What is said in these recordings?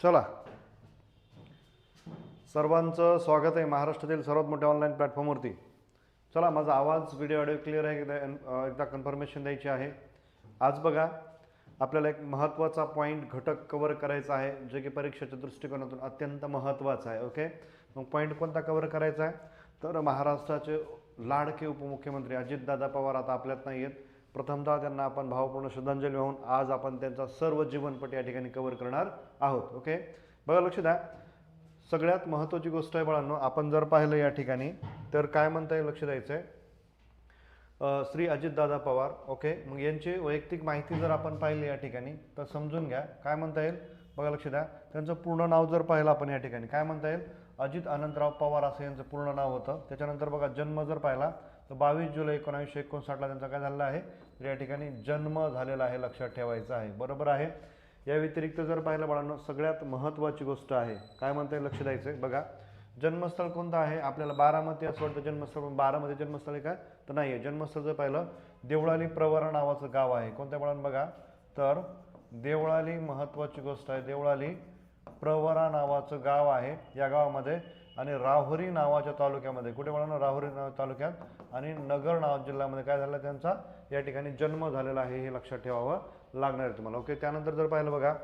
चला. सर्वांचं स्वागत आहे महाराष्ट्रातील सर्वात मोठ्या ऑनलाईन प्लॅटफॉर्मवरती चला माझा आवाज व्हिडिओ ऑडिओ क्लिअर आहे एकदा एकदा कन्फर्मेशन द्यायची आहे. आज बघा आपल्याला एक महत्त्वाचा पॉईंट घटक कवर करायचा आहे जे की परीक्षेच्या दृष्टिकोनातून अत्यंत महत्त्वाचा आहे ओके मग पॉईंट कोणता कवर करायचा आहे? तर महाराष्ट्राचे लाडके उपमुख्यमंत्री अजितदादा पवार आता आपल्यात नाही आहेत प्रथमतः त्यांना आपण भावपूर्ण श्रद्धांजली वाहून आज आपण त्यांचा सर्व जीवनपट या ठिकाणी कव्हर करणार आहोत ओके बघा लक्ष द्या. सगळ्यात महत्त्वाची गोष्ट आहे बाळांनो आपण जर पाहिलं या ठिकाणी तर काय म्हणता येईल लक्ष द्यायचं आहे श्री अजितदादा पवार ओके मग यांची वैयक्तिक माहिती जर आपण पाहिली या ठिकाणी तर समजून घ्या. काय म्हणता येईल? बघा लक्ष द्या. त्यांचं पूर्ण नाव जर पाहिलं आपण या ठिकाणी काय म्हणता येईल? अजित अनंतराव पवार असं यांचं पूर्ण नाव होतं. त्याच्यानंतर बघा जन्म जर पाहिला तर बावीस जुलै एकोणावीसशे एकोणसाठला त्यांचा काय झालेला आहे? तर या ठिकाणी जन्म झालेला आहे लक्षात ठेवायचं आहे. बरोबर आहे. या व्यतिरिक्त जर पाहिलं बाळांनो सगळ्यात महत्त्वाची गोष्ट आहे. काय म्हणता येईल? लक्ष द्यायचं आहे बघा जन्मस्थळ कोणतं आहे? आपल्याला बारामती असं वाटतं. जन्मस्थळ पण बारामध्ये जन्मस्थळ आहे का? तर नाही आहे जन्मस्थळ जर पाहिलं देवळाली प्रवरा नावाचं गाव आहे. कोणत्या बाळांनो बघा? तर देवळाली महत्त्वाची गोष्ट आहे. देवळाली प्रवरा नावाचं गाव आहे. या गावामध्ये आणि राहुरी नावाच्या तालुक्यामध्ये. कुठे म्हणा राहुरी नाव तालुक्यात. आणि नगर नाव जिल्ह्यामध्ये काय झालं? त्यांचा या ठिकाणी जन्म झालेला आहे हे लक्षात ठेवावं लागणार आहे तुम्हाला. ओके त्यानंतर जर पाहिलं बघा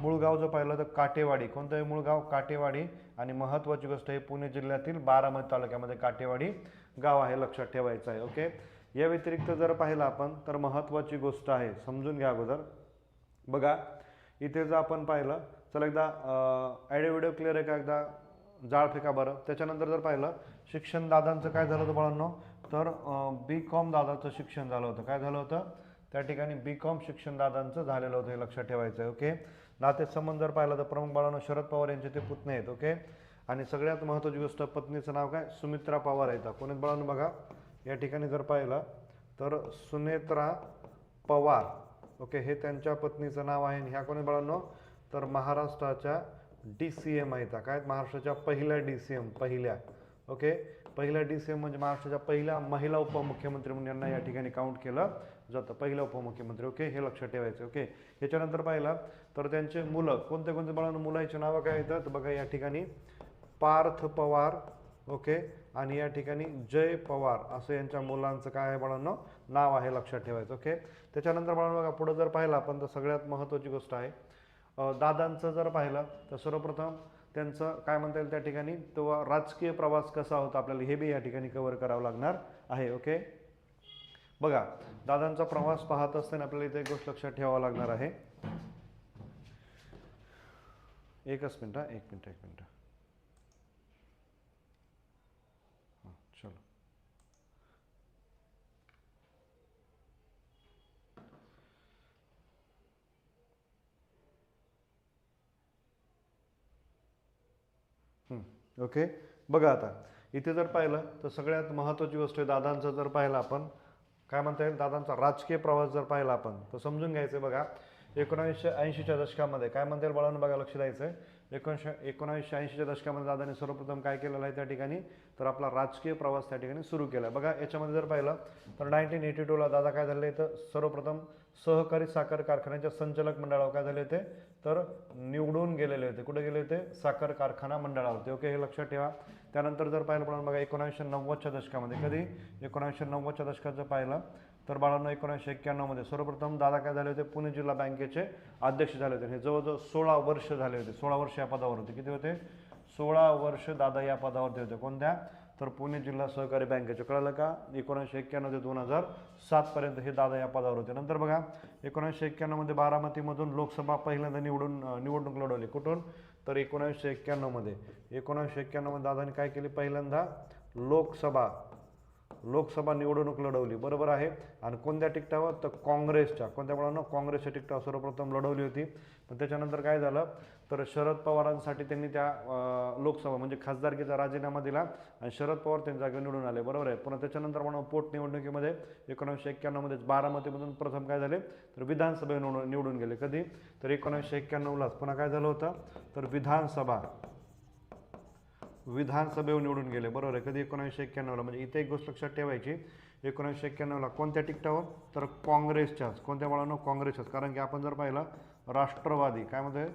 मूळ गाव जर पाहिलं तर काटेवाडी. कोणतं आहे मूळ गाव काटेवाडी. आणि महत्त्वाची गोष्ट हे पुणे जिल्ह्यातील बारामती तालुक्यामध्ये काटेवाडी गाव आहे लक्षात ठेवायचं आहे. ओके या व्यतिरिक्त जर पाहिलं आपण तर महत्त्वाची गोष्ट आहे समजून घ्या अगोदर. बघा इथे जर आपण पाहिलं चला एकदा ॲडिओ व्हिडिओ क्लिअर आहे का एकदा? जाळ फेका बरं. त्याच्यानंतर जर पाहिलं शिक्षण दादांचं काय झालं होतं बाळांनो? तर बी कॉम दादाचं शिक्षण झालं होतं. काय झालं होतं? त्या ठिकाणी बी कॉम शिक्षण दादांचं झालेलं होतं हे लक्षात ठेवायचं आहे ओके? नाते संबंध जर पाहिलं तर प्रमुख बाळांनो शरद पवार यांचे ते पुतणे आहेत ओके? आणि सगळ्यात महत्त्वाची गोष्ट पत्नीचं नाव काय? सुमित्रा पवार आहेत. कोणी बाळांनो बघा? या ठिकाणी जर पाहिलं तर सुनेत्रा पवार ओके? हे त्यांच्या पत्नीचं नाव आहे ह्या कोणी बाळांनो? तर महाराष्ट्राच्या डी सी एम आहेत. काय महाराष्ट्राच्या पहिल्या डी सी एम पहिल्या. ओके पहिल्या डी सी एम म्हणजे महाराष्ट्राच्या पहिल्या महिला उपमुख्यमंत्री म्हणून यांना या ठिकाणी काउंट केलं जातं. पहिल्या उपमुख्यमंत्री ओके हे लक्षात ठेवायचं ओके याच्यानंतर पाहिलं तर त्यांचे मुलं कोणते कोणते बाळांनो मुलांची नावं काय येतात तर बघा या ठिकाणी पार्थ पवार ओके आणि या ठिकाणी जय पवार असं यांच्या मुलांचं काय आहे बाळांनो? नाव आहे लक्षात ठेवायचं ओके त्याच्यानंतर बाळांनो बघा पुढं जर पाहिलं आपण तर सगळ्यात महत्त्वाची गोष्ट आहे दादांचं जर पाहिलं तर सर्वप्रथम त्यांचं काय म्हणता येईल त्या ठिकाणी तो राजकीय प्रवास कसा होता आपल्याला हे बी या ठिकाणी कव्हर करावं लागणार आहे ओके बघा दादांचा प्रवास पाहत असताना आपल्याला इथे एक गोष्ट लक्षात ठेवावं लागणार आहे. एकच मिनटं एक मिनटं एक मिनटं हां, चलो हं, ओके बघा आता. इथे जर पाहिलं तर सगळ्यात महत्त्वाची गोष्ट आहे दादांचं जर पाहिलं आपण काय म्हणता येईल? दादांचा राजकीय प्रवास जर पाहिला आपण तर समजून घ्यायचं बघा. एकोणीसशे ऐंशीच्या दशकामध्ये काय म्हणता येईल बळानं? बघा लक्ष द्यायचं आहे एकोणीसशे एकोणीसशे ऐंशीच्या दशकामध्ये दादाने सर्वप्रथम काय केलेलं आहे त्या ठिकाणी? तर आपला राजकीय प्रवास त्या ठिकाणी सुरू केला. बघा याच्यामध्ये जर पाहिलं तर नाईन्टीन एटी टूला दादा काय झाले? तर सर्वप्रथम सहकारी साखर कारखान्याच्या संचालक मंडळावर काय झाले ते तर निवडून गेलेले होते. कुठे गेले होते? साखर कारखाना मंडळावरती ओके हे लक्षात ठेवा. त्यानंतर जर पाहिलं पण बघा एकोणीसशे नव्वदच्या दशकामध्ये कधी? एकोणीसशे नव्वदच्या दशकात जर पाहिलं तर बाळांनो एकोणीसशे एक्क्याण्णवमध्ये सर्वप्रथम दादा काय झाले होते? पुणे जिल्हा बँकेचे अध्यक्ष झाले होते. हे जवळजवळ सोळा वर्ष झाले होते. सोळा वर्ष या पदावर होते. किती होते? सोळा वर्ष दादा या पदावरती होते. कोणत्या? तर पुणे जिल्हा सहकारी बँकेचे कळलं का? एकोणीसशे एक्क्याण्णव ते दोन हजार सातपर्यंत हे दादा या पदावर होते. नंतर बघा एकोणीसशे एक्क्याण्णवमध्ये बारामतीमधून लोकसभा पहिल्यांदा निवडून निवडणूक लढवली. कुठून? तर एकोणीसशे एक्क्याण्णवमध्ये एकोणीसशे एक्क्याण्णवमध्ये दादाने काय केली? पहिल्यांदा लोकसभा लोकसभा निवडणूक लढवली. बरोबर आहे. आणि कोणत्या तिकटावर तर काँग्रेसच्या. कोणत्या मुलांना काँग्रेसच्या तिकटावर सर्वप्रथम लढवली होती. पण त्याच्यानंतर काय झालं? तर शरद पवारांसाठी त्यांनी त्या लोकसभा म्हणजे खासदारकीचा राजीनामा दिला आणि शरद पवार त्यांच्या जागेवर निवडून आले. बरोबर आहे? पुन्हा त्याच्यानंतर म्हणून पोटनिवडणुकीमध्ये एकोणीसशे एक्क्याण्णवमध्ये बारामतीमधून प्रथम काय झाले? तर विधानसभे निवडून निवडून गेले. कधी? तर एकोणीसशे एक्क्याण्णवलाच. पुन्हा काय झालं होतं? तर विधानसभा विधानसभेवर निवडून गेले. बरोबर आहे? कधी एकोणीसशे एक्क्याण्णवला? म्हणजे इथे एक गोष्ट लक्षात ठेवायची. एकोणीसशे एक्क्याण्णवला कोणत्या तिकटावर तर काँग्रेसच्याच. कोणत्या मुळानं काँग्रेसच्याच. कारण की आपण जर पाहिलं राष्ट्रवादी काय म्हणतोय?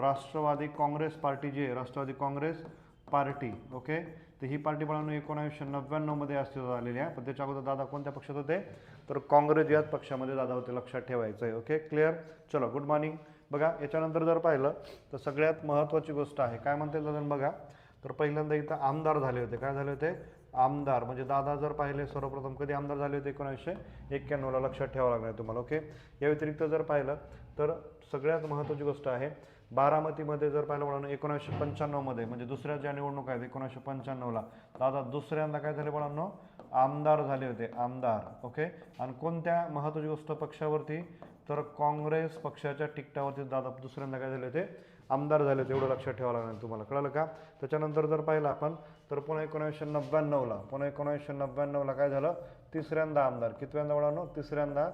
राष्ट्रवादी काँग्रेस पार्टी जी आहे राष्ट्रवादी काँग्रेस पार्टी ओके? तर ही पार्टी बाळांनो एकोणावीसशे नव्याण्णवमध्ये अस्तित्वात आलेली आहे. पण त्याच्या अगोदर दादा कोणत्या पक्षात होते? तर काँग्रेस याच पक्षामध्ये दादा होते लक्षात ठेवायचं आहे ओके? क्लिअर चलो गुड मॉर्निंग बघा याच्यानंतर जर पाहिलं तर सगळ्यात महत्त्वाची गोष्ट आहे. काय म्हणते दादा बघा? तर पहिल्यांदा इथं आमदार झाले होते. काय झाले होते? आमदार. म्हणजे दादा जर पाहिले सर्वप्रथम कधी आमदार झाले होते एकोणीसशे एक्क्याण्णवला? लक्षात ठेवावं लागणार तुम्हाला ओके? या व्यतिरिक्त जर पाहिलं तर सगळ्यात महत्त्वाची गोष्ट आहे बारामतीमध्ये जर पाहिलं म्हणून एकोणीसशे पंच्याण्णवमध्ये म्हणजे दुसऱ्या ज्या निवडणूक आहेत एकोणीसशे पंच्याण्णवला दादा दुसऱ्यांदा काय झाले मुलांनो आमदार झाले होते आमदार ओके? आणि कोणत्या महत्त्वाची गोष्ट पक्षावरती? तर काँग्रेस पक्षाच्या तिकटावरती दादा दुसऱ्यांदा काय झाले होते? आमदार झाले होते एवढं लक्षात ठेवावं लागेल तुम्हाला कळलं का? त्याच्यानंतर जर पाहिलं आपण तर पुन्हा एकोणीसशे नव्याण्णवला पुन्हा एकोणीसशे नव्याण्णवला काय झालं? तिसऱ्यांदा आमदार कितव्यांदा मुलांनो तिसऱ्यांदा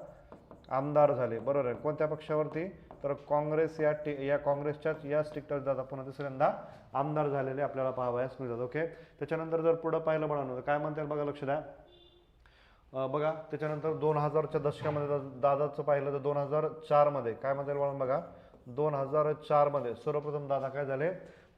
आमदार झाले. बरोबर आहे. कोणत्या पक्षावरती? तर काँग्रेस या टी या काँग्रेसच्याच या तिकटावर दादा पुन्हा तिसऱ्यांदा आमदार झालेले आपल्याला पाहावयास मिळतात. ओके? त्याच्यानंतर जर पुढं पाहिलं म्हणून काय काय म्हणतात बघा लक्ष द्या बघा त्याच्यानंतर दोन हजारच्या दशकामध्ये दा- दादाचं पाहिलं तर दोन हजार चारमध्ये काय म्हणता येईल म्हणून बघा? दोन हजार चारमध्ये सर्वप्रथम दादा काय झाले?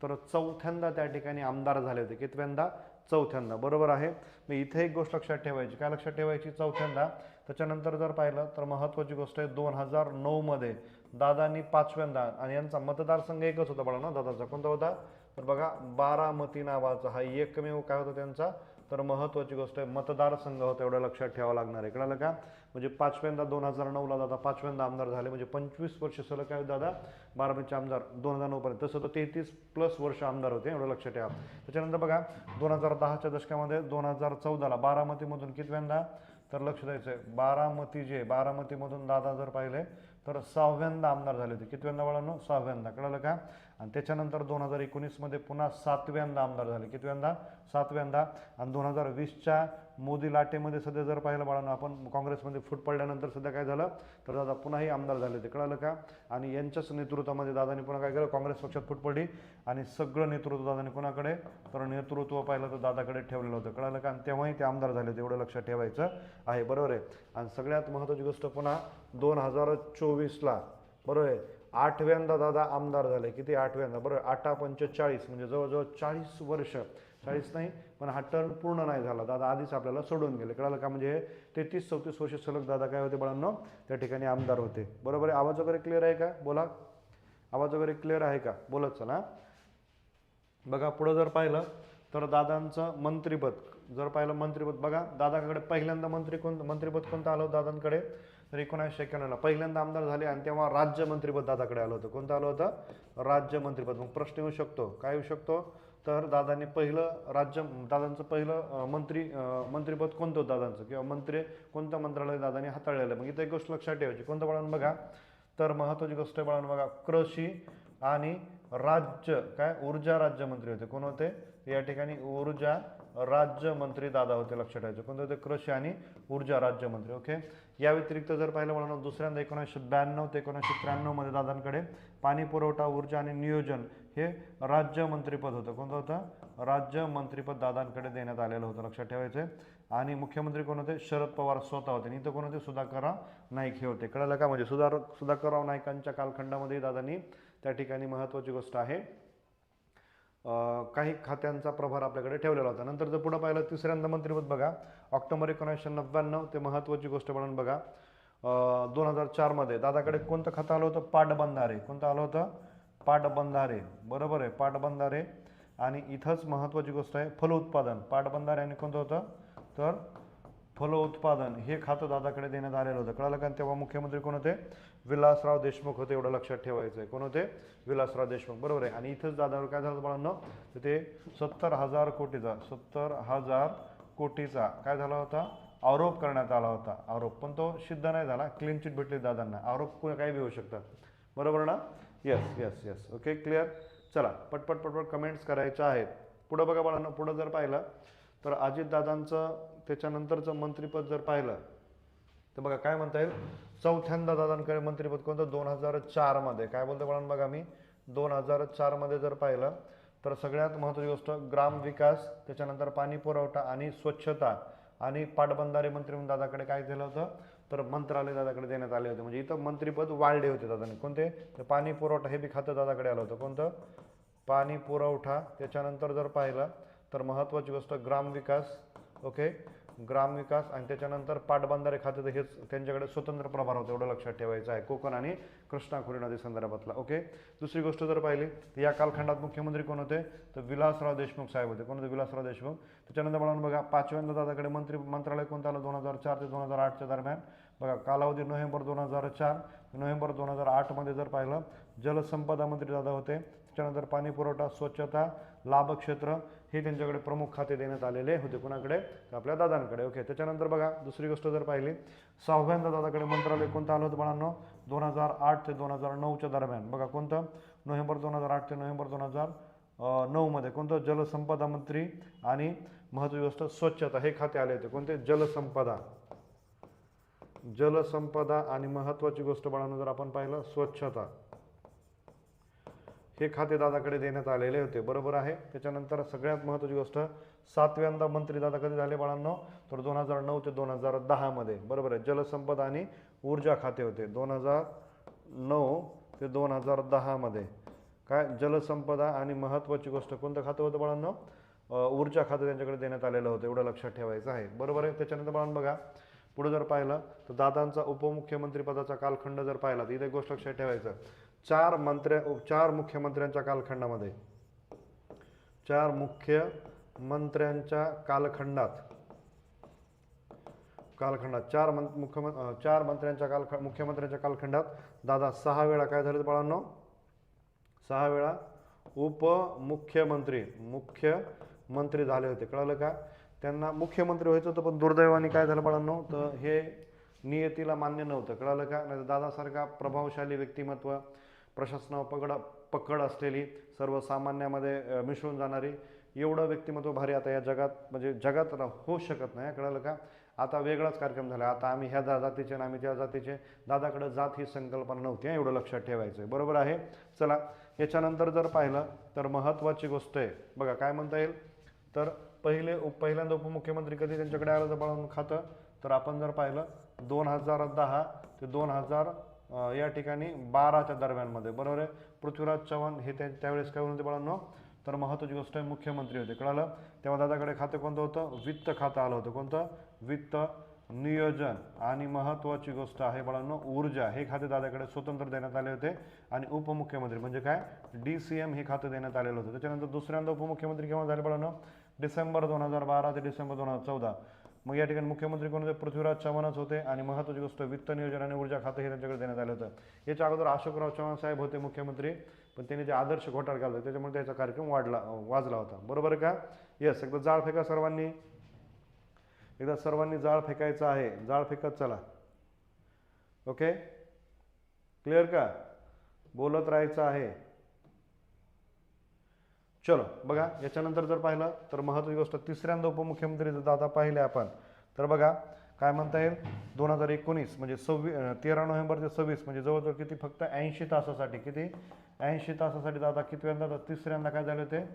तर चौथ्यांदा त्या ठिकाणी आमदार झाले होते. कितव्यांदा? चौथ्यांदा. बरोबर आहे? मग इथे एक गोष्ट लक्षात ठेवायची. काय लक्षात ठेवायची? चौथ्यांदा. त्याच्यानंतर जर पाहिलं तर महत्त्वाची गोष्ट आहे दोन हजार नऊमध्ये दादांनी पाचव्यांदा आणि यांचा मतदारसंघ एकच होता बघा ना दादाचा. कोणता होता? तर बघा बारामती नावाचा हा एकमेव काय होता त्यांचा? तर महत्त्वाची गोष्ट आहे मतदारसंघ होता एवढं लक्षात ठेवावं लागणार आहे. कळालं का? म्हणजे पाचव्यांदा दोन हजार नऊला दादा पाचव्यांदा आमदार झाले म्हणजे पंचवीस वर्ष सलग काय दादा? बारामतीचे आमदार दोन हजार नऊपर्यंत तसं तर तेहतीस प्लस वर्ष आमदार होते एवढं लक्षात ठेवा. त्याच्यानंतर बघा दोन हजार दहाच्या दशकामध्ये दोन हजार चौदाला बारामतीमधून कितव्यांदा? तर लक्ष द्यायचं आहे बारामती जे बारामतीमधून दादा जर पाहिले तर सहाव्यांदा आमदार झाले होते. कितव्यांदा वळानो सहाव्यांदा. कळलं का? आणि त्याच्यानंतर दोन हजार एकोणीसमध्ये पुन्हा सातव्यांदा आमदार झाले. कितव्यांदा? सातव्यांदा. आणि दोन हजार वीसच्या मोदी लाटेमध्ये सध्या जर पाहिलं बाळांनो आपण काँग्रेसमध्ये फूट पडल्यानंतर सध्या काय झालं? तर दादा पुन्हाही आमदार झाले ते कळलं का? आणि यांच्याच नेतृत्वामध्ये दादानी पुन्हा काय केलं? काँग्रेस पक्षात फूट पडली. आणि सगळं नेतृत्व दादानी कोणाकडे? तर नेतृत्व पाहिलं तर दादाकडे ठेवलेलं होतं. कळलं का? आणि तेव्हाही ते आमदार झाले होते एवढं लक्षात ठेवायचं आहे. बरोबर आहे? आणि सगळ्यात महत्त्वाची गोष्ट पुन्हा दोन हजार चोवीसला. बरोबर आहे? आठव्यांदा दादा आमदार झाले. किती आठव्यांदा? बरोबर आठा पंचेचाळीस म्हणजे जवळजवळ चाळीस वर्ष. चाळीस नाही पण हा टर्न पूर्ण नाही झाला. दादा आधीच आपल्याला सोडून गेले. कळालं का? म्हणजे तेहतीस चौतीस वर्ष सलग दादा काय होते बाळांनो? त्या ठिकाणी आमदार होते. बरोबर आहे? आवाज वगैरे क्लिअर आहे का? बोला. आवाज वगैरे क्लिअर आहे का? बोलत चला. बघा पुढं जर पाहिलं तर दादांचं मंत्रीपद जर पाहिलं मंत्रीपद बघा दादाकडे पहिल्यांदा मंत्री कोण मंत्रीपद कोणतं आलं होतं दादांकडे? तर एकोणीसशे एक्क्याण्णवला पहिल्यांदा आमदार झाले आणि तेव्हा राज्यमंत्रीपद दादाकडे आलं होतं. कोणतं आलं होतं? राज्यमंत्रीपद मग प्रश्न येऊ शकतो. काय येऊ शकतो? तर दादांनी पहिलं राज्य दादांचं पहिलं मंत्री मंत्रीपद कोणतं होतं दादांचं? किंवा मंत्री कोणतं मंत्रालय दादांनी हाताळलेलं? मग इथं एक गोष्ट लक्षात ठेवायची. कोणतं बाळांनो बघा? तर महत्त्वाची गोष्ट बळानं बघा कृषी आणि राज्य. काय? ऊर्जा राज्यमंत्री होते. कोण होते? या ठिकाणी ऊर्जा राज्यमंत्री दादा होते लक्षात ठेवायचे. कोणते होते? कृषी आणि ऊर्जा राज्यमंत्री ओके? या व्यतिरिक्त जर पाहिलं म्हणून दुसऱ्यांदा एकोणीसशे ब्याण्णव ते एकोणीसशे त्र्याण्णवमध्ये दादांकडे पाणी पुरवठा ऊर्जा आणि नियोजन हे राज्यमंत्रीपद होतं. कोणतं होतं? राज्यमंत्रीपद दादांकडे देण्यात आलेलं होतं लक्षात ठेवायचं आणि मुख्यमंत्री कोण होते? शरद पवार स्वतः होते. आणि इथं कोण होते? सुधाकरराव नाईक हे होते. कळलं का? म्हणजे सुधार सुधाकरराव नाईकांच्या कालखंडामध्ये दादांनी त्या ठिकाणी महत्त्वाची गोष्ट आहे. काही खात्यांचा प्रभार आपल्याकडे ठेवलेला होता. नंतर जर पुढं पाहिलं तिसऱ्यांदा मंत्रिपद बघा. ऑक्टोबर एकोणीसशे नव्याण्णव ते महत्त्वाची गोष्ट म्हणून बघा. दोन हजार चारमध्ये दादाकडे कोणतं खातं आलं होतं? पाटबंधारे. कोणतं आलं होतं? पाटबंधारे. बरोबर आहे पाटबंधारे. आणि इथंच महत्त्वाची गोष्ट आहे फलोत्पादन पाटबंधारे आणि कोणतं होतं? तर फलोत्पादन हे खातं दादाकडे देण्यात आलेलं होतं. कळालं का? आणि तेव्हा मुख्यमंत्री कोण होते? विलासराव देशमुख होते एवढं लक्षात ठेवायचं आहे कोण होते? विलासराव देशमुख. बरोबर आहे. आणि इथंच दादावर काय झालं बाळांनो तर ते सत्तर हजार कोटीचा सत्तर हजार कोटीचा काय झाला होता? आरोप करण्यात आला होता. आरोप पण तो सिद्ध नाही झाला. क्लीन चिट भेटली दादांना. आरोप काही बी होऊ शकतात. बरोबर ना? Yes yes yes okay clear चला पटपट पटपट कमेंट्स करायच्या आहेत. पुढं बघा बाळांना. पुढं जर पाहिलं तर अजितदादांचं त्याच्यानंतरचं मंत्रिपद जर पाहिलं तर बघा काय म्हणता येईल चौथ्यांदा दादांकडे मंत्रिपद कोणतं? दोन हजार चारमध्ये. काय बोलतो बाळांनो? बघा मी दोन हजार चारमध्ये जर पाहिलं तर सगळ्यात महत्त्वाची गोष्ट ग्राम विकास त्याच्यानंतर पाणी पुरवठा आणि स्वच्छता आणि पाटबंधारे मंत्री म्हणून दादाकडे काय दिलं होतं? तर मंत्रालय दादाकडे देण्यात आले होते. म्हणजे इथं मंत्रीपद वाढले होते दादाने. कोणते? तर पाणी पुरवठा हे बी खातं दादाकडे आलं होतं. कोणतं? पाणी पुरवठा. त्याच्यानंतर जर पाहिलं तर महत्त्वाची गोष्ट ग्रामविकास ओके? ग्रामविकास आणि त्याच्यानंतर पाटबंधारे खाते तर हेच त्यांच्याकडे स्वतंत्र प्रभार होता एवढं लक्षात ठेवायचं आहे. कोकण आणि कृष्णा खोरी नदी संदर्भातला ओके? दुसरी गोष्ट जर पाहिली तर या कालखंडात मुख्यमंत्री कोण होते? तर विलासराव देशमुख साहेब होते. कोण होते? विलासराव देशमुख. त्याच्यानंतर मला बघा पाचव्यांदा दादाकडे मंत्री मंत्रालय कोणतं आलं? दोन हजार चार ते दोन हजार आठच्या दरम्यान. बघा कालावधी नोव्हेंबर दोन हजार चार नोव्हेंबर दोन हजार आठमध्ये जर पाहिलं जलसंपदा मंत्री दादा होते. त्याच्यानंतर पाणी पुरवठा स्वच्छता लाभक्षेत्र हे त्यांच्याकडे प्रमुख खाते देण्यात आलेले होते कुणाकडे? तर आपल्या दादांकडे. ओके त्याच्यानंतर बघा दुसरी गोष्ट जर पाहिली सहाव्यांदा दादाकडे मंत्रालय कोणतं आलं होतं बाळांनो? दोन हजार आठ ते दोन हजार नऊच्या दरम्यान. बघा कोणतं? नोव्हेंबर दोन हजार आठ ते नोव्हेंबर दोन हजार नऊमध्ये कोणतं? जलसंपदा मंत्री आणि महत्त्वाची गोष्ट स्वच्छता हे खाते आले होते. कोणते? जलसंपदा. जलसंपदा आणि महत्त्वाची गोष्ट बाळांनो जर आपण पाहिलं स्वच्छता. हे खाते दादाकडे देण्यात आलेले होते. बरोबर आहे. त्याच्यानंतर सगळ्यात महत्त्वाची गोष्ट सातव्यांदा मंत्री दादा कधी झाले बाळांनो. तर दोन हजार नऊ ते दोन हजार दहामध्ये. बरोबर आहे. जलसंपदा आणि ऊर्जा खाते होते. दोन हजार नऊ ते दोन हजार दहामध्ये. काय? जलसंपदा आणि महत्त्वाची गोष्ट कोणतं खातं होतं बाळांनो? ऊर्जा खातं त्यांच्याकडे देण्यात आलेलं होतं. एवढं लक्षात ठेवायचं आहे. बरोबर आहे. त्याच्यानंतर बाळांनो बघा पुढे जर पाहिलं तर दादांचा उपमुख्यमंत्री पदाचा कालखंड जर पाहिला तर इथे एक गोष्ट लक्षात ठेवायचं. चार मंत्र्या चार मुख्यमंत्र्यांच्या कालखंडामध्ये. चार मुख्य मंत्र्यांच्या कालखंडात. कालखंडात. चार मं मुख्यमं चार मंत्र्यांच्या कालख मुख्यमंत्र्यांच्या कालखंडात. दादा सहा वेळा काय झाले बाळांनो? सहा वेळा उपमुख्यमंत्री मुख्यमंत्री झाले होते. कळालं का? त्यांना मुख्यमंत्री व्हायचं होतं पण दुर्दैवाने काय झालं बाळांनो? तर हे नियतीला मान्य नव्हतं. कळालं का? नाही दादासारखा प्रभावशाली व्यक्तिमत्व प्रशासनावर पकड पकड असलेली सर्वसामान्यामध्ये मिसळून जाणारी एवढं व्यक्तिमत्व भारी आता या जगात म्हणजे जगात होऊ शकत नाही कळालं का? आता वेगळाच कार्यक्रम झाला. आता आम्ही ह्या जा- जातीचे आणि आम्ही त्या जातीचे दादाकडं जात ही संकल्पना नव्हती एवढं लक्षात ठेवायचं आहे बरोबर आहे? चला याच्यानंतर जर पाहिलं तर महत्त्वाची गोष्ट आहे. बघा काय म्हणता येईल? तर पहिले उप पहिल्यांदा उपमुख्यमंत्री कधी त्यांच्याकडे आलं तर खातं? तर आपण जर पाहिलं दोन हजार दहा ते दोन हजार या ठिकाणी बाराच्या दरम्यानमध्ये बरोबर आहे? पृथ्वीराज चव्हाण हे त्या त्यावेळेस काय होते बाळांनो? तर महत्त्वाची गोष्ट आहे मुख्यमंत्री होते कळालं? तेव्हा दादाकडे खातं कोणतं होतं? वित्त खातं आलं होतं. कोणतं? वित्त नियोजन. आणि महत्त्वाची गोष्ट आहे बाळांनो ऊर्जा. हे खाते दादाकडे स्वतंत्र देण्यात आले होते. आणि उपमुख्यमंत्री म्हणजे काय? डी सी एम हे खातं देण्यात आलेलं होतं. त्याच्यानंतर दुसऱ्यांदा उपमुख्यमंत्री केव्हा झाले बाळांनो? डिसेंबर दोन हजार बारा ते डिसेंबर दोन हजार चौदा. मग या ठिकाणी मुख्यमंत्री कोण होते? पृथ्वीराज चव्हाणच होते आणि महत्त्वाची गोष्ट वित्त नियोजन आणि ऊर्जा खातं हे त्यांच्याकडे देण्यात आलं होतं. याच्या अगोदर अशोकराव चव्हाण साहेब होते मुख्यमंत्री पण त्यांनी ते आदर्श घोटाळ घालले त्याच्यामुळे त्याचा कार्यक्रम वाढला वाजला होता. बरोबर का? येस एकदा जाळ फेका सर्वांनी. एकदा सर्वांनी जाळ फेकायचं आहे. जाळ फेकत चला. ओके क्लिअर का? बोलत राहायचं आहे. चलो बघा याच्यानंतर जर पाहिलं तर महत्त्वाची गोष्ट तिसऱ्यांदा उपमुख्यमंत्री जर दादा पाहिले आपण. तर बघा काय म्हणता येईल? दोन हजार एकोणीस म्हणजे सव्वीस तेरा नोव्हेंबर ते सव्वीस म्हणजे जवळजवळ किती? फक्त ऐंशी तासासाठी किती? ऐंशी तासासाठी दादा कितव्यांदा तर तिसऱ्यांदा काय झाले होते?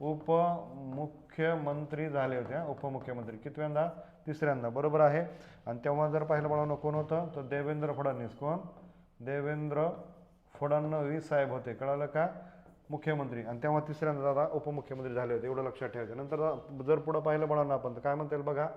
उपमुख्यमंत्री झाले होते उपमुख्यमंत्री. कितव्यांदा तिसऱ्यांदा बरोबर आहे. आणि तेव्हा जर पाहिलं मला कोण होतं? तर देवेंद्र फडणवीस. कोण? देवेंद्र फडणवीस साहेब होते. कळालं का? मुख्यमंत्री. आणि तेव्हा तिसऱ्यांदा दादा उपमुख्यमंत्री झाले होते एवढं लक्षात ठेवायचं. नंतर जर पुढं पाहिलं बाळांना आपण तर काय म्हणता येईल बघा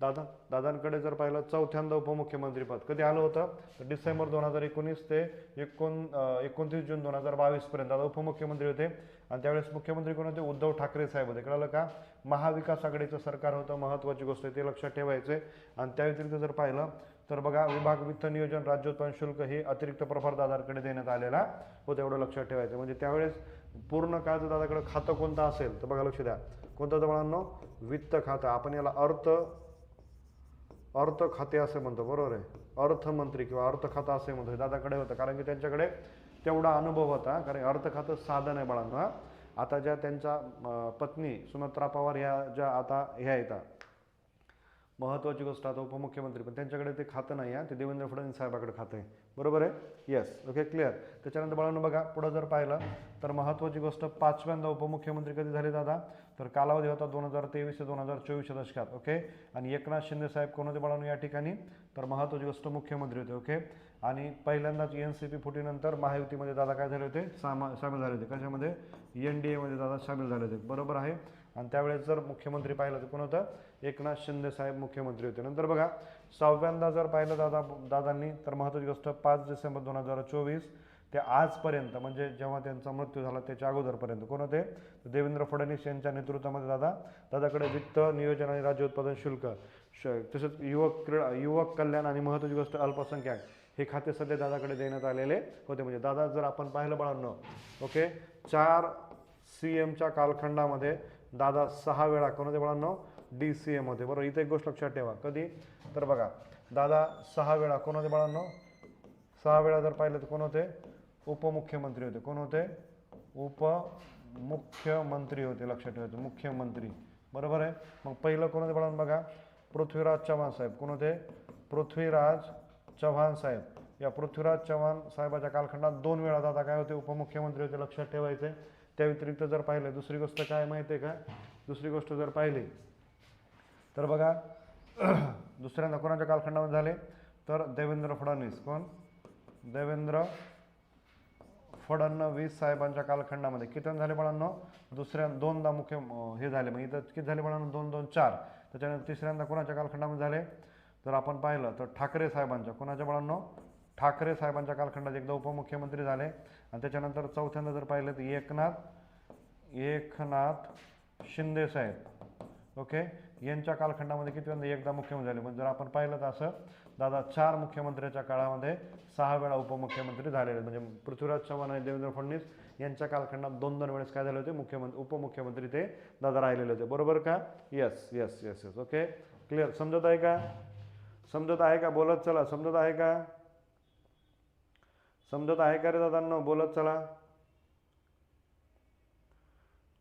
दादा दादांकडे जर पाहिलं चौथ्यांदा उपमुख्यमंत्रीपद कधी आलं होतं? तर डिसेंबर दोन हजार एकोणीस ते एकोण एकोणतीस जून दोन हजार बावीसपर्यंत दादा उपमुख्यमंत्री होते. आणि त्यावेळेस मुख्यमंत्री कोण होते? उद्धव ठाकरे साहेब होते. कळालं का? महाविकास आघाडीचं सरकार होतं महत्त्वाची गोष्ट आहे ते लक्षात ठेवायचं. आहे आणि त्या व्यतिरिक्त जर पाहिलं तर बघा विभाग वित्त नियोजन राज्योत्पादन शुल्क हे अतिरिक्त प्रभार दादाकडे देण्यात आलेला व तेवढं लक्षात ठेवायचं. म्हणजे त्यावेळेस पूर्ण काळ जर दादाकडे खातं कोणतं असेल तर बघा लक्ष द्या. कोणतं तर बाळांनो वित्त खातं. आपण याला अर्थ अर्थ खाते असे म्हणतो. बरोबर आहे? अर्थमंत्री किंवा अर्थ खातं असे म्हणतो. हे दादाकडे होतं. कारण की त्यांच्याकडे तेवढा अनुभव होता. कारण अर्थ खातं साधन आहे बाळांना आता ज्या त्यांच्या पत्नी सुनत्रा पवार ह्या ज्या आता ह्या येतात महत्त्वाची गोष्ट आता उपमुख्यमंत्री पण त्यांच्याकडे ते खातं नाही आहे. ते देवेंद्र फडणवीस साहेबाकडे खातं आहे. बरोबर आहे? येस ओके क्लिअर त्याच्यानंतर बाळांनो बघा पुढं जर पाहिलं तर महत्त्वाची गोष्ट पाचव्यांदा उपमुख्यमंत्री कधी झाले दादा? तर कालावधी होता दोन हजार तेवीस ते दोन हजार चोवीसच्या दशकात ओके आणि एकनाथ शिंदे साहेब कोण होते बाळांनो या ठिकाणी? तर महत्त्वाची गोष्ट मुख्यमंत्री होते ओके आणि पहिल्यांदाच एन सी पी फुटीनंतर महायुतीमध्ये दादा काय झाले होते? सामा सामील झाले होते. कशामध्ये? एन डी एमध्ये दादा सामील झाले होते. बरोबर आहे? आणि त्यावेळेस जर मुख्यमंत्री पाहिलं तर कोण होतं? एकनाथ शिंदे साहेब मुख्यमंत्री होते. नंतर बघा सहाव्यांदा जर पाहिलं दादा दादांनी तर महत्त्वाची गोष्ट पाच डिसेंबर दोन हजार चोवीस ते आजपर्यंत म्हणजे जेव्हा त्यांचा मृत्यू झाला त्याच्या अगोदरपर्यंत. कोण होते? देवेंद्र फडणवीस यांच्या नेतृत्वामध्ये दादा दादाकडे वित्त नियोजन आणि राज्य उत्पादन शुल्क श तसेच युवक क्रीडा युवक कल्याण आणि महत्त्वाची गोष्ट अल्पसंख्याक हे खाते सध्या दादाकडे देण्यात आलेले होते. म्हणजे दादा जर आपण पाहिलं बाळांनो ओके चार सी एमच्या कालखंडामध्ये दादा सहा वेळा कोणते बाळांनो? डी सी एम होते बरोबर इथे एक गोष्ट लक्षात ठेवा. कधी? तर बघा दादा सहा वेळा. कोण होते बाळांनो? सहा वेळा जर पाहिलं तर कोण होते? उपमुख्यमंत्री होते. कोण होते? उपमुख्यमंत्री होते लक्षात ठेवायचं मुख्यमंत्री. बरोबर आहे? मग पहिलं कोण होते बाळांनो बघा? पृथ्वीराज चव्हाण साहेब. कोण होते? पृथ्वीराज चव्हाण साहेब. या पृथ्वीराज चव्हाण साहेबाच्या कालखंडात दोन वेळा दादा काय होते? उपमुख्यमंत्री होते लक्षात ठेवायचे. त्या व्यतिरिक्त जर पाहिलं दुसरी गोष्ट काय माहिती आहे का? दुसरी गोष्ट जर पाहिली तर बघा दुसऱ्यांदा कोणाच्या कालखंडामध्ये झाले? तर देवेंद्र फडणवीस. कोण? देवेंद्र फडणवीस साहेबांच्या कालखंडामध्ये. किती झाले बाळांनो? दुसऱ्या दोनदा मुख्य हे झाले. मग इथं किती झाले बाळांनो? दोन दोन चार. त्याच्यानंतर तिसऱ्यांदा कोणाच्या कालखंडामध्ये झाले? तर आपण पाहिलं तर ठाकरे साहेबांच्या. कोणाच्या बाळांनो? ठाकरे साहेबांच्या कालखंडात एकदा उपमुख्यमंत्री झाले. आणि त्याच्यानंतर चौथ्यांदा जर पाहिलं तर एकनाथ एकनाथ शिंदे साहेब. ओके? यांच्या कालखंडामध्ये किती वेळा एकदा मुख्यमंत्री झाले? म्हणजे जर आपण पाहिलं तर असं दादा चार मुख्यमंत्र्याच्या काळामध्ये सहा वेळा उपमुख्यमंत्री झालेले आहेत. म्हणजे पृथ्वीराज चव्हाण आणि देवेंद्र फडणवीस यांच्या कालखंडात दोन दोन वेळेस काय झाले होते? मुख्यमंत्री उपमुख्यमंत्री ते दादा राहिलेले होते. बरोबर का? Yes yes yes yes okay? Clear समजत आहे का? समजत आहे का? बोलत चला. समजत आहे का? समजत आहे का रे दादांना? बोलत चला.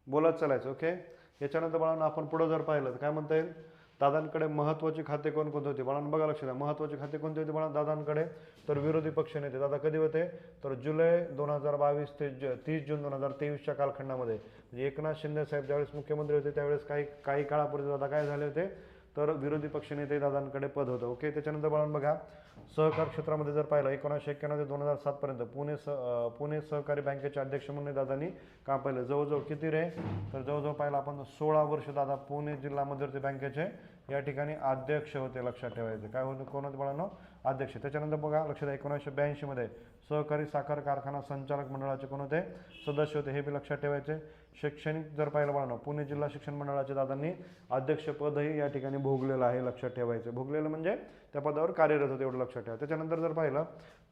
बोलत चलायचं ओके? याच्यानंतर बाळांनो आपण पुढं जर पाहिलं तर काय म्हणता येईल? दादांकडे महत्त्वाची खाते कोणकोणते होते? बाळांनो बघा लक्ष द्या. महत्त्वाची खाते कोणते होते बाळा दादांकडे तर विरोधी पक्ष नेते. दादा कधी होते? तर जुलै दोन हजार बावीस ते ज तीस जून दोन हजार तेवीसच्या कालखंडामध्ये. म्हणजे एकनाथ शिंदे साहेब ज्यावेळेस मुख्यमंत्री होते त्यावेळेस काही काही काळापूर्वी दादा काय झाले होते? तर विरोधी पक्षनेते दादांकडे पद होतं. ओके? त्याच्यानंतर बाळांनो बघा. सहकार क्षेत्रामध्ये जर पाहिलं एकोणीसशे एक्क्याण्णव ते दोन हजार सातपर्यंत पुणे स पुणे सहकारी बँकेचे अध्यक्ष म्हणून दादांनी काम पाहिलं. जवळजवळ किती रे? तर जवळजवळ पाहिलं आपण सोळा वर्ष दादा पुणे जिल्हा मध्यवर्ती बँकेचे या ठिकाणी अध्यक्ष होते लक्षात ठेवायचे. काय होते? कोणाचं होते बाळांनो? अध्यक्ष. त्याच्यानंतर बघा लक्षात एकोणीसशे ब्याऐंशीमध्ये सहकारी साखर कारखाना संचालक मंडळाचे कोण होते? सदस्य होते हे बी लक्षात ठेवायचे. शैक्षणिक जर पाहिलं बाळांनो पुणे जिल्हा शिक्षण मंडळाचे दादांनी अध्यक्षपदही या ठिकाणी भोगलेलं आहे लक्षात ठेवायचं. भोगलेलं म्हणजे त्या पदावर कार्यरत होते एवढं लक्षात ठेवा. त्याच्यानंतर जर पाहिलं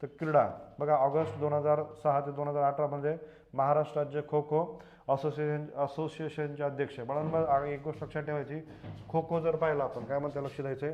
तर क्रीडा. बघा ऑगस्ट दोन हजार सहा ते दोन हजार अठरामध्ये महाराष्ट्र राज्य खो खो असोसिएशन असोसिएशनचे अध्यक्ष. बाळांनो एक गोष्ट लक्षात ठेवायची खो खो जर पाहिलं आपण काय म्हणते लक्ष द्यायचं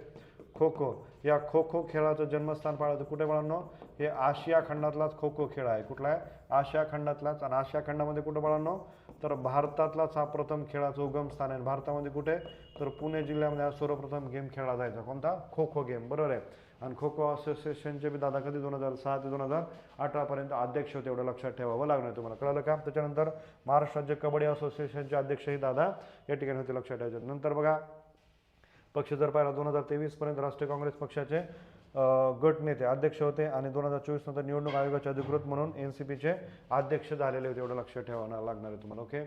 खो खो. या खो खो खेळाचं जन्मस्थान पाळायचं कुठे बाळांनो? हे आशिया खंडातलाच खो खो खेळ आहे. कुठला आहे? आशिया खंडातलाच. आणि आशिया खंडामध्ये कुठं बाळांनो? तर भारतातलाच हा प्रथम खेळाचं उगम स्थान आहे. भारतामध्ये कुठे? तर पुणे जिल्ह्यामध्ये हा सर्वप्रथम गेम खेळला जायचा. कोणता? खो खो गेम. बरोबर आहे. आणि खो खो असोसिएशनचे बी दादा कधी दोन हजार सहा ते दोन हजार अठरापर्यंत अध्यक्ष होते एवढं लक्षात ठेवावं लागणार तुम्हाला. कळलं का? त्याच्यानंतर महाराष्ट्र राज्य कबड्डी असोसिएशनचे अध्यक्षही दादा या ठिकाणी होते लक्षात ठेवायचे. नंतर बघा पक्ष जर पाहिला दोन हजार तेवीसपर्यंत राष्ट्रीय काँग्रेस पक्षाचे गट नेते अध्यक्ष होते आणि दोन हजार चोवीस नंतर निवडणूक आयोगाचे अधिकृत म्हणून एन सी पीचे अध्यक्ष झालेले होते. एवढं लक्ष ठेवावं लागणार आहे तुम्हाला ओके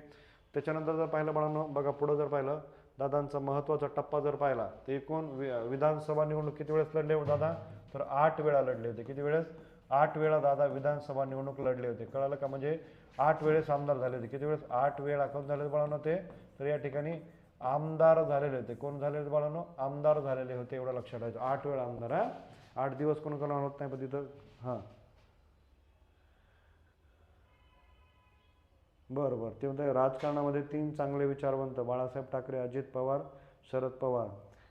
त्याच्यानंतर जर पाहिलं बाळांनो बघा पुढं जर पाहिलं दादांचा महत्त्वाचा टप्पा जर पाहिला तर एकूण वि विधानसभा निवडणूक किती वेळेस लढले होते दादा? तर आठ वेळा लढले होते. किती वेळेस? आठ वेळा दादा विधानसभा निवडणूक लढले होते. कळालं का म्हणजे? आठ वेळेस आमदार झाले होते. किती वेळेस? आठ वेळा कोण झाले बाळांनो ते. तर या ठिकाणी आमदार झालेले होते. कोण झालेले होते बाळांनो? आमदार झालेले होते एवढं लक्षात ठेवायचं आठ वेळा आमदार हा? आठ दिवस कोण कोणाला होत नाही पण तिथं हां. बरं बरं. ते म्हणते राजकारणामध्ये तीन चांगले विचारवंत बाळासाहेब ठाकरे अजित पवार शरद पवार.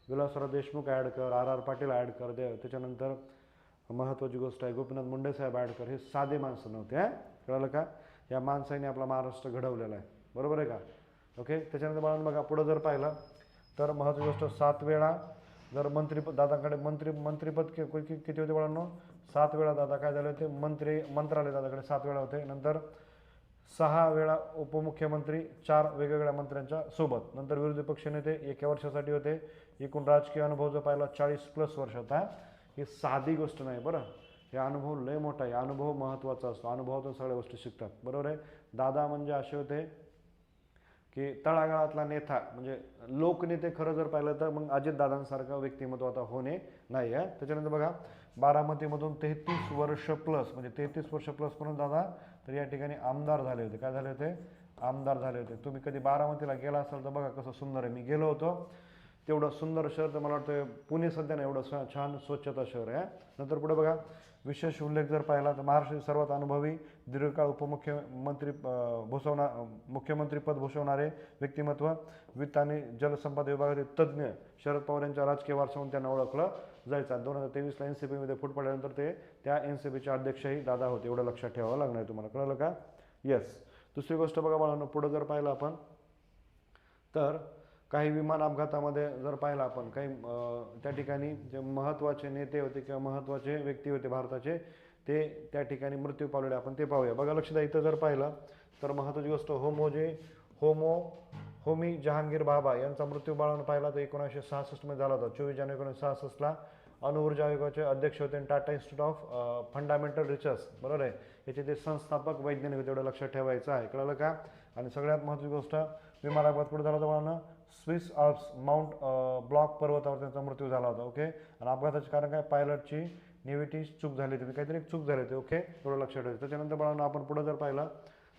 विलासराव देशमुख ॲड कर आर आर पाटील ॲड कर दे. त्याच्यानंतर महत्त्वाची गोष्ट आहे गोपीनाथ मुंडे साहेब ॲड कर. हे साधे माणसं नव्हते हां? कळलं का? या माणसाने आपला महाराष्ट्र घडवलेला आहे. बरोबर आहे का? ओके त्याच्यानंतर बाळांनो बघा पुढं जर पाहिलं तर महत्त्वाची गोष्ट सात वेळा जर मंत्रीपद दादाकडे मंत्री मंत्रीपद कि- कि- कि- किती होते बाळांनो सात वेळा दादा काय झाले होते? मंत्री मंत्रालय दादाकडे सात वेळा होते. नंतर सहा वेळा उपमुख्यमंत्री चार वेगवेगळ्या मंत्र्यांच्या सोबत. नंतर विरोधी पक्षनेते एका वर्षासाठी होते. एकूण राजकीय अनुभव जो पाहिला चाळीस प्लस वर्ष होता. ही साधी गोष्ट नाही बरं? हे अनुभव लय मोठा आहे. अनुभव महत्त्वाचा असतो. अनुभवातून सगळ्या गोष्टी शिकतात. बरोबर आहे? दादा म्हणजे असे होते की तळागाळातला नेता म्हणजे लोकनेते खरं जर पाहिलं तर मग अजितदादांसारखं व्यक्तिमत्व आता होणे नाही आहे त्याच्यानंतर बघा बारामतीमधून तेहतीस वर्ष प्लस म्हणजे तेहतीस वर्ष प्लस म्हणून दादा तर या ठिकाणी आमदार झाले होते. काय झाले होते? आमदार झाले होते. तुम्ही कधी बारामतीला गेला असाल तर बघा कसं सुंदर आहे. मी गेलो होतो. तेवढं सुंदर शहर तर मला वाटतं पुणे सध्या नाही एवढं स- छान स्वच्छता शहर आहे नंतर पुढे बघा विशेष उल्लेख जर पाहिला तर महाराष्ट्र सर्वात अनुभवी दीर्घकाळ उपमुख्यमंत्री अं, भूषवणार मुख्यमंत्रीपद भूषवणारे व्यक्तिमत्व वित्त आणि जलसंपदा विभागातील तज्ज्ञ शरद पवार यांच्या राजकीय वारसा म्हणून त्यांना ओळखलं जायचं. दोन हजार तेवीसला एन सी पीमध्ये फूट पडल्यानंतर ते त्या एन सी पीचे अध्यक्षही दादा होते. एवढं लक्षात ठेवावं लागणार आहे तुम्हाला. कळलं का? येस दुसरी गोष्ट बघा बाळांनो पुढं जर पाहिलं आपण तर काही विमान अपघातामध्ये जर पाहिलं आपण काही त्या ठिकाणी जे महत्त्वाचे नेते होते किंवा महत्त्वाचे व्यक्ती होते भारताचे ते त्या ठिकाणी मृत्यू पावलेले आपण ते पाहूया. बघा लक्ष द्या इथं जर पाहिलं तर महत्त्वाची गोष्ट होमोजे होमो होमी जहांगीर बाबा यांचा मृत्यू बाळानं पाहिला तर एकोणीसशे सहासष्टमध्ये झाला होता. चोवीस जानेवारी एकोणीसशे सहासष्टला अणुऊर्जा आयोगाचे अध्यक्ष होते आणि Tata institute of fundamental research बरोबर आहे? याचे ते संस्थापक वैज्ञानिक होते एवढं लक्षात ठेवायचं आहे. कळलं का? आणि सगळ्यात महत्त्वाची गोष्ट विमान अपघात कुठे झाला होता बाळांनो? स्विस आल्प्स माउंट ब्लॉक पर्वतावर त्यांचा मृत्यू झाला होता ओके? आणि अपघाताचे कारण काय? पायलटची नेव्हिटी चूक झाली होती. काहीतरी एक चूक झाली होती ओके? एवढं लक्षात ठेवायचं त्याच्यानंतर बाळांना आपण पुढे जर पाहिलं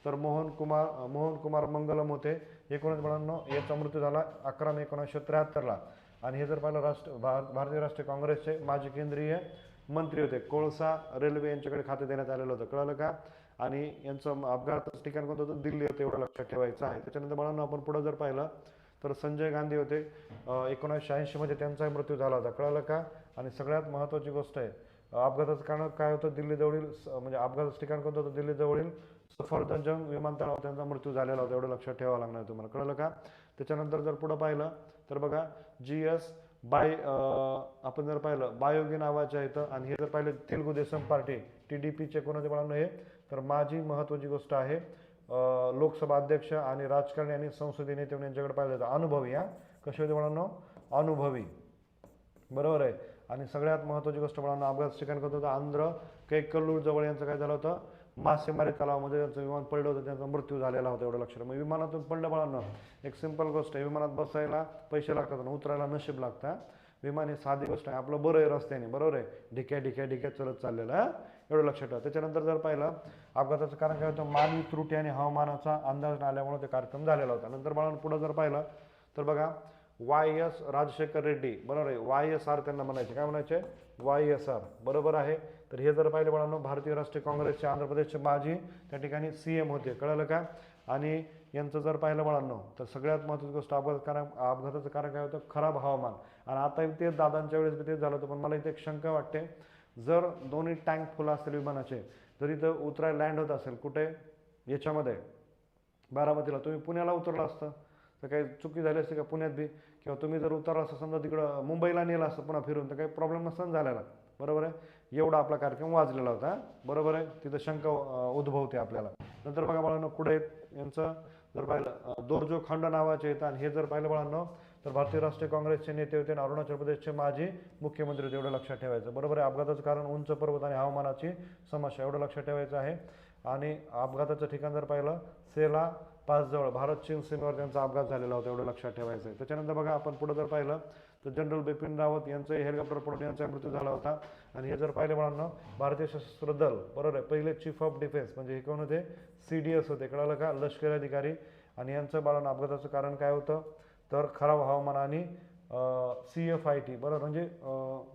तर मोहन कुमार मोहन कुमार मंगलम होते. एकोणीस बाळांनो याचा मृत्यू झाला अकरा मे एकोणीसशे त्र्याहत्तरला. आणि हे जर पाहिलं राष्ट्र भार भारतीय राष्ट्रीय काँग्रेसचे माजी केंद्रीय मंत्री होते. कोळसा रेल्वे यांच्याकडे खाते देण्यात आलेलं होतं. कळलं का? आणि यांचं अपघाताचं ठिकाण कोणतं होतं? दिल्ली होतं एवढं लक्षात ठेवायचं आहे. त्याच्यानंतर बाळांनो आपण पुढं जर पाहिलं तर संजय गांधी होते. एकोणीसशे शहाऐंशीमध्ये त्यांचाही मृत्यू झाला होता. कळलं का? आणि सगळ्यात महत्त्वाची गोष्ट आहे अपघाताचं कारण काय होतं? दिल्लीजवळील स- म्हणजे अपघाताचं ठिकाण कोणतं होतं? दिल्लीजवळील सफरदरजंग विमानतळावर त्यांचा मृत्यू झालेला होता. एवढं लक्षात ठेवावं लागणार तुम्हाला. कळलं का? त्याच्यानंतर जर पुढं पाहिलं तर बघा जी एस बाय आपण जर पाहिलं बायोगी नावाच्या इथं आणि हे जर पाहिलं Telugu Desam party T D पीचे कोणाचे बाळांनो हे? तर माझी महत्त्वाची गोष्ट आहे लोकसभा अध्यक्ष आणि राजकारणी आणि संसदीय नेते म्हणून यांच्याकडे पाहिलं जातं. अनुभवी हा? कसे होते बाळांनो अनुभवी. बरोबर आहे. आणि सगळ्यात महत्त्वाची गोष्ट म्हणून अपघात ठिकाण करत होतं आंध्र कैकल्लूर जवळ यांचं काय झालं होतं? मासेमारी तलावामध्ये त्यांचं विमान पडलं होतं. त्यांचा मृत्यू झालेला होता एवढं लक्षात. मग विमानातून पडलं बाळांनो एक सिंपल गोष्ट आहे. विमानात बसायला पैसे लागतात ना उतरायला नशीब लागतं विमान ही साधी गोष्ट आहे. आपलं बरं आहे रस्त्याने. बरोबर आहे? ढिक्या ढिक्या ढिक्या चलत चाललेलं आहे एवढं लक्षात ठेवा. त्याच्यानंतर जर पाहिलं अपघाताचं कारण काय होतं? मानवी त्रुटी आणि हवामानाचा अंदाज न आल्यामुळे ते कार्यक्रम झालेला होता. नंतर बाळांनो पुढं जर पाहिलं तर बघा वाय एस राजशेखर रेड्डी बरोबर आहे? वाय एस आर त्यांना म्हणायचे. काय म्हणायचे? Y S R. बरोबर आहे? तर हे जर पाहिलं बाळांनो भारतीय राष्ट्रीय काँग्रेसचे आंध्र प्रदेशचे माजी त्या ठिकाणी सी एम होते. कळलं का? आणि यांचं जर पाहिलं बाळांनो तर सगळ्यात महत्त्वाची गोष्ट अपघात कारण अपघाताचं कारण काय होतं? खराब हवामान. आणि आता ते दादांच्या वेळेस ते तेच झालं होतं पण मला इथे एक शंका वाटते. जर दोन्ही टँक फुलं असतील विमानाचे जर इथं उतराय लँड होत असेल कुठे? याच्यामध्ये. बारामतीला. तुम्ही पुण्याला उतरलं असतं तर काही चुकी झाली असते का पुण्यात बी? किंवा तुम्ही जर उतरला असं समजा तिकडं मुंबईला नेलं असतं पुन्हा फिरून तर काही प्रॉब्लेम नसतं झालेला. बरोबर आहे? एवढा आपला कार्यक्रम वाजलेला होता बरोबर आहे? तिथं शंका उद्भवते आपल्याला. नंतर बघा बाळांनो कुठे यांचं जर पाहिलं दोरजो खंड नावाचे येतात. आणि हे जर पाहिलं बाळांनो तर भारतीय राष्ट्रीय काँग्रेसचे नेते होते आणि अरुणाचल प्रदेशचे माजी मुख्यमंत्री होते एवढं लक्षात ठेवायचं. बरोबर आहे अपघाताचं कारण उंच पर्वत आणि हवामानाची समस्या एवढं लक्षात ठेवायचं आहे. आणि अपघाताचं ठिकाण जर पाहिलं सेला पाचजवळ भारत चीन सीमेवर त्यांचा अपघात झालेला होता एवढं लक्षात ठेवायचं आहे. त्याच्यानंतर बघा आपण पुढे जर पाहिलं तर जनरल बिपिन रावत यांचं हेलिकॉप्टर पडून यांचा मृत्यू झाला होता. आणि हे जर पाहिलं मुलांना भारतीय सशस्त्र दल बरोबर आहे पहिले चीफ ऑफ डिफेन्स म्हणजे हे कोण होते? सी डी एस होते. कळालं का? लष्करी अधिकारी. आणि यांचं बाळांना अपघाताचं कारण काय होतं? तर खराब हवामान आणि सी एफ आय टी बरं म्हणजे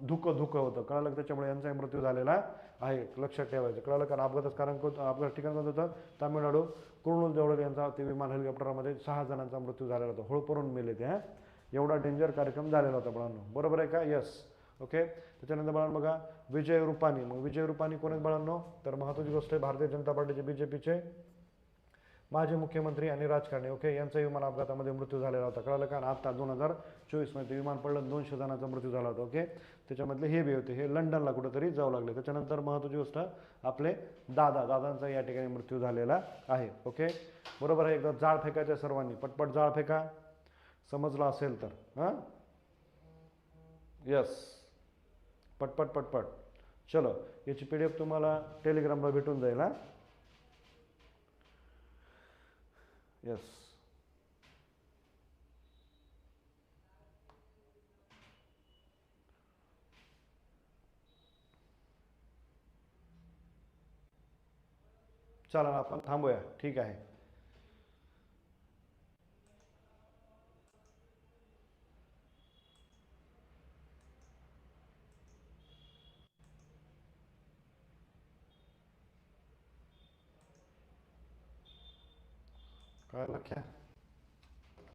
धुकं धुकं होतं. कळालं की त्याच्यामुळे यांचाही मृत्यू झालेला आहे. लक्षात ठेवायचं. कळालं कारण अपघातच कारण कोणतं अपघात ठिकाण कोणतं होतं? तामिळनाडू. कुरुणूल जवळ यांचा ते विमान हेलिकॉप्टरमध्ये सहा जणांचा मृत्यू झालेला होता. होळपरून मेले ते हा. एवढा डेंजर कार्यक्रम झालेला होता बाळांनो. बरोबर आहे का? यस ओके त्याच्यानंतर बाळांनो बघा विजय रुपानी. मग विजय रुपानी कोण आहेत बाळांनो? तर महत्त्वाची गोष्ट आहे भारतीय जनता पार्टीचे बी जे पीचे माजी मुख्यमंत्री आणि राजकारणी ओके यांचा विमान अपघातामध्ये मृत्यू झालेला होता. कळालं का? आत्ता आता दोन हजार चोवीसमध्ये विमान पडलं दोनशे जणांचा मृत्यू झाला होता ओके? त्याच्यामधले हे बी होते. हे लंडनला कुठंतरी जाऊ लागले. त्याच्यानंतर महत्त्वाची गोष्ट आपले दादा दादांचा या ठिकाणी मृत्यू झालेला आहे ओके? बरोबर आहे? एकदा जाळ फेकायचं आहे सर्वांनी. पटपट जाळ फेका. समजलं असेल तर हां? यस पटपट पटपट. चलो याची पी डी एफ तुम्हाला टेलिग्रामला भेटून जाईल हां? येस चला ना आपण थांबूया. ठीक आहे. काय लक्ष्या